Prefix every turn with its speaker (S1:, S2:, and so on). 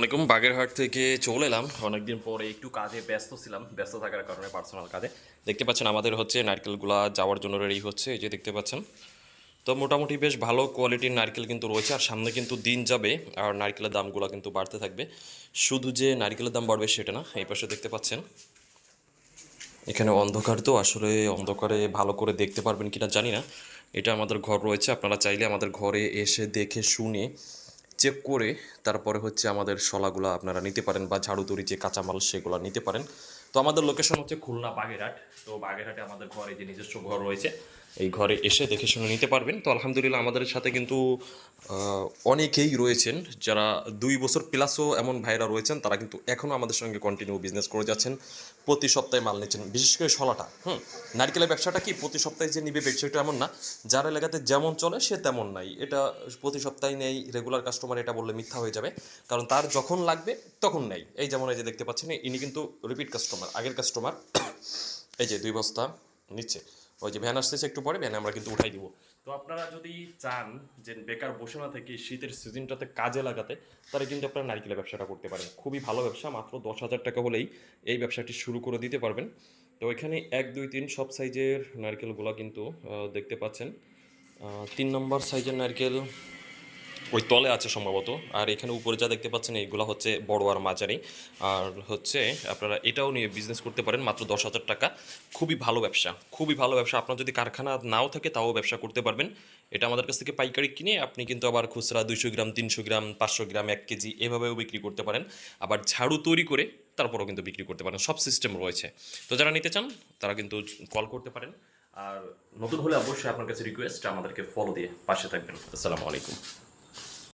S1: অনেকম বাগেরহাট থেকে চলে এলাম। অনেকদিন পরে একটু কাজে ব্যস্ত ছিলাম, ব্যস্ত থাকার কারণে পার্সোনাল কাজে। দেখতে পাচ্ছেন আমাদের হচ্ছে নারকেলগুলা যাওয়ার জন্য রেডি হচ্ছে, এই যে দেখতে পাচ্ছেন। তো মোটামুটি বেশ ভালো কোয়ালিটির নারকেল কিন্তু রয়েছে, আর সামনে কিন্তু দিন যাবে, আর নারকেলের দামগুলো কিন্তু বাড়তে থাকবে। শুধু যে নারকেলের দাম বাড়বে সেটা না, এই পাশে দেখতে পাচ্ছেন। এখানে অন্ধকার তো, আসলে অন্ধকারে ভালো করে দেখতে পারবেন কিনা জানি না। এটা আমাদের ঘর রয়েছে, আপনারা চাইলে আমাদের ঘরে এসে দেখে শুনে চেক করে তারপরে হচ্ছে আমাদের শলাগুলো আপনারা নিতে পারেন বা ঝাড়ু তৈরি যে কাঁচামাল সেগুলো নিতে পারেন। তো আমাদের লোকেশন হচ্ছে খুলনা বাগেরহাট। তো বাগেরহাটে আমাদের ঘরে যে নিজস্ব ঘর রয়েছে, এই ঘরে এসে দেখে শুনে নিতে পারবেন। তো আলহামদুলিল্লাহ আমাদের সাথে কিন্তু অনেকেই রয়েছেন যারা দুই বছর প্লাসও এমন ভাইরা রয়েছেন, তারা কিন্তু এখনও আমাদের সঙ্গে কন্টিনিউ বিজনেস করে যাচ্ছেন। প্রতি সপ্তাহে মাল নিচ্ছেন, বিশেষ করে শলাটা হুম? নারকেলের ব্যবসাটা কি প্রতি সপ্তাহে যে নিবে ব্যবসাটা এমন না, যার এলাকাতে যেমন চলে সে তেমন নাই। এটা প্রতি সপ্তাহে নেই রেগুলার কাস্টমার এটা বললে মিথ্যা হয়ে যাবে, কারণ তার যখন লাগবে তখন নেই। এই যেমন এই যে দেখতে পাচ্ছেন, ইনি কিন্তু রিপিট কাস্টমার আগের কাস্টমার এই যে দুই বস্তা নিচ্ছে। ওই যে ভ্যান আসতেছে একটু পরে ভ্যানে আমরা কিন্তু উঠাই দিব। তো আপনারা যদি চান যে বেকার বসে না থেকে শীতের সিজনটাতে কাজে লাগাতে, তাহলে কিন্তু আপনারা নারকেলের ব্যবসাটা করতে পারেন। খুবই ভালো ব্যবসা, মাত্র দশ হাজার টাকা হলেই এই ব্যবসাটি শুরু করে দিতে পারবেন। তো এখানে এক, দুই, তিন সব সাইজের নারকেলগুলো কিন্তু দেখতে পাচ্ছেন। তিন নম্বর সাইজের নারকেল ওই তলে আছে সম্ভবত। আর এখানে উপরে যা দেখতে পাচ্ছেন, এইগুলো হচ্ছে বড় আর মাঝারি। আর হচ্ছে আপনারা এটাও নিয়ে বিজনেস করতে পারেন, মাত্র দশ হাজার টাকা। খুবই ভালো ব্যবসা, খুবই ভালো ব্যবসা। আপনার যদি কারখানা নাও থাকে, তাও ব্যবসা করতে পারবেন। এটা আমাদের কাছ থেকে পাইকারি কিনে আপনি কিন্তু আবার খুচরা দুইশো গ্রাম, তিনশো গ্রাম, পাঁচশো গ্রাম, এক কেজি এভাবেও বিক্রি করতে পারেন। আবার ঝাড়ু তৈরি করে তারপরেও কিন্তু বিক্রি করতে পারেন। সব সিস্টেম রয়েছে। তো যারা নিতে চান, তারা কিন্তু কল করতে পারেন। আর নতুন হলে অবশ্যই আপনার কাছে রিকোয়েস্ট আমাদেরকে ফলো দিয়ে পাশে থাকবেন। আসসালামু আলাইকুম।